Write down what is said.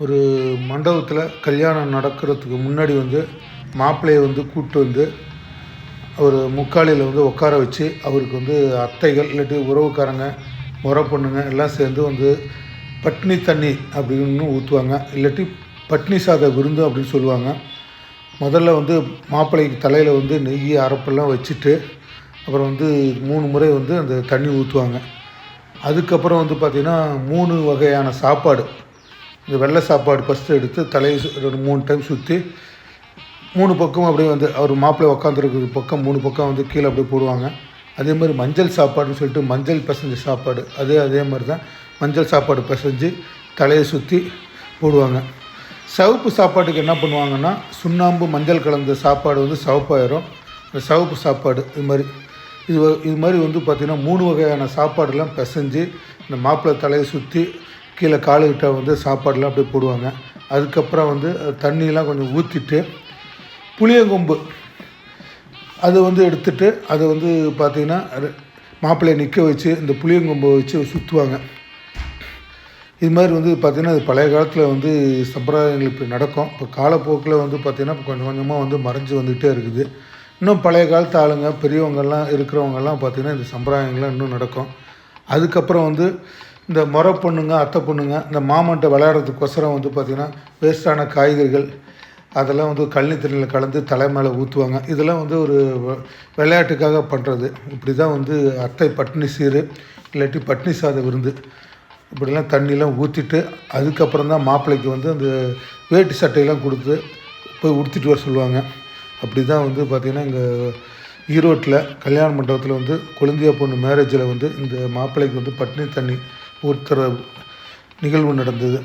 ஒரு மண்டபத்தில் கல்யாணம் நடக்கிறதுக்கு முன்னாடி வந்து மாப்பிள்ளையை வந்து கூப்பிட்டு வந்து அவர் முக்காலியில் வந்து உட்கார வச்சு அவருக்கு வந்து அத்தைகள் இல்லாட்டி உறவுக்காரங்க முறை பொண்ணுங்க எல்லாம் சேர்ந்து வந்து பட்னி தண்ணி அப்படின்னு ஊற்றுவாங்க இல்லாட்டி பட்னி சாத விருந்து அப்படின்னு சொல்லுவாங்க. முதல்ல வந்து மாப்பிள்ளைக்கு தலையில் வந்து நெய் அரப்பெல்லாம் வச்சுட்டு அப்புறம் வந்து மூணு முறை வந்து அந்த தண்ணி ஊற்றுவாங்க அதுக்கப்புறம் வந்து பார்த்திங்கன்னா மூணு வகையான சாப்பாடு. இந்த வெள்ளை சாப்பாடு ஃபஸ்ட்டு எடுத்து தலையை சு- மூணு டைம் சுற்றி மூணு பக்கம் அப்படியே வந்து அவர் மாப்பிள்ளை உக்காந்துருக்கிற பக்கம் மூணு பக்கம் வந்து கீழே அப்படியே போடுவாங்க. அதே மாதிரி மஞ்சள் சாப்பாடுன்னு சொல்லிட்டு மஞ்சள் பிசைஞ்ச சாப்பாடு அதே அதே மாதிரி தான் மஞ்சள் சாப்பாடு பிசைஞ்சு தலையை சுற்றி போடுவாங்க. சிவப்பு சாப்பாட்டுக்கு என்ன பண்ணுவாங்கன்னா சுண்ணாம்பு மஞ்சள் கலந்த சாப்பாடு வந்து சிவப்பாயிரும். இந்த சிவப்பு சாப்பாடு இது மாதிரி இது இது மாதிரி வந்து பார்த்திங்கன்னா மூணு வகையான சாப்பாடெல்லாம் பிசைஞ்சு இந்த மாப்பிள்ளை தலையை சுற்றி கீழே காலுக்கிட்ட வந்து சாப்பாடுலாம் அப்படியே போடுவாங்க. அதுக்கப்புறம் வந்து தண்ணியெலாம் கொஞ்சம் ஊற்றிட்டு புளியங்கொம்பு அது வந்து எடுத்துட்டு அதை வந்து பார்த்திங்கன்னா மாப்பிள்ளையை நிற்க வச்சு இந்த புளியங்கொம்பை வச்சு சுற்றுவாங்க இது மாதிரி வந்து பார்த்திங்கன்னா அது பழைய காலத்தில் வந்து சம்பிரதாயங்கள் இப்படி நடக்கும். இப்போ காலப்போக்கில் வந்து பார்த்திங்கன்னா இப்போ கொஞ்சம் கொஞ்சமாக வந்து மறைஞ்சு வந்துகிட்டே இருக்குது. இன்னும் பழைய காலத்து ஆளுங்க பெரியவங்கள்லாம் இருக்கிறவங்கெல்லாம் பார்த்திங்கன்னா இந்த சம்பிரதாயங்கள்லாம் இன்னும் நடக்கும். அதுக்கப்புறம் வந்து இந்த முறை பொண்ணுங்க அத்தை பொண்ணுங்க இந்த மாமன்ட்ட விளையாடுறதுக்கொசரம் வந்து பார்த்திங்கன்னா வேஸ்டான காய்கறிகள் அதெல்லாம் வந்து கழனி தண்ணியில் கலந்து தலை மேலே ஊற்றுவாங்க இதெல்லாம் வந்து ஒரு விளையாட்டுக்காக பண்ணுறது இப்படி தான் வந்து அத்தை பட்னி சீர் இல்லாட்டி பட்னி சாத விருந்து. இப்படிலாம் தண்ணியெலாம் ஊற்றிட்டு அதுக்கப்புறம் தான் மாப்பிள்ளைக்கு வந்து அந்த வேட்டி சட்டையெல்லாம் கொடுத்து போய் உடுத்திட்டு வர சொல்லுவாங்க. அப்படி தான் வந்து பார்த்திங்கன்னா இங்கே ஈரோட்டில் கல்யாண மண்டபத்தில் வந்து குழந்தைய பொண்ணு மேரேஜில் வந்து இந்த மாப்பிள்ளைக்கு வந்து பட்னி தண்ணி ஒருத்தர் நிகழ்வு நடந்தது.